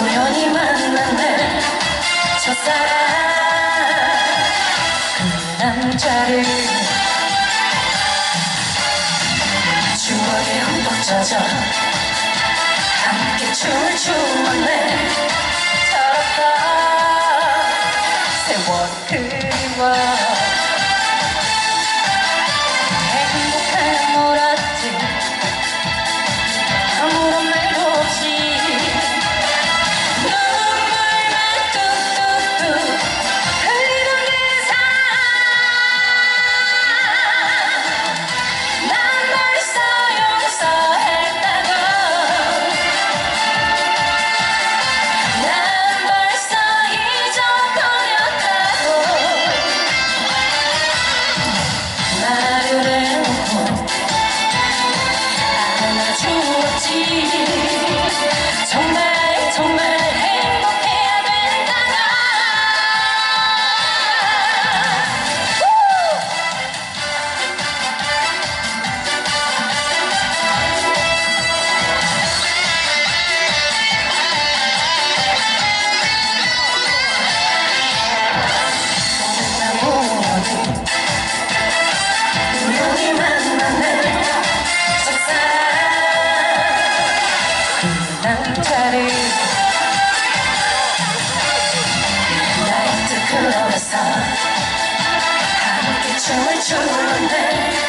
우연히 만났네 저 사랑 그 남자를 추억에 흠뻑 젖어 함께 춤을 추었네. 더럽다. 세월 그리워 그 남자를 나이트 클럽에서 함께 춤을 추는데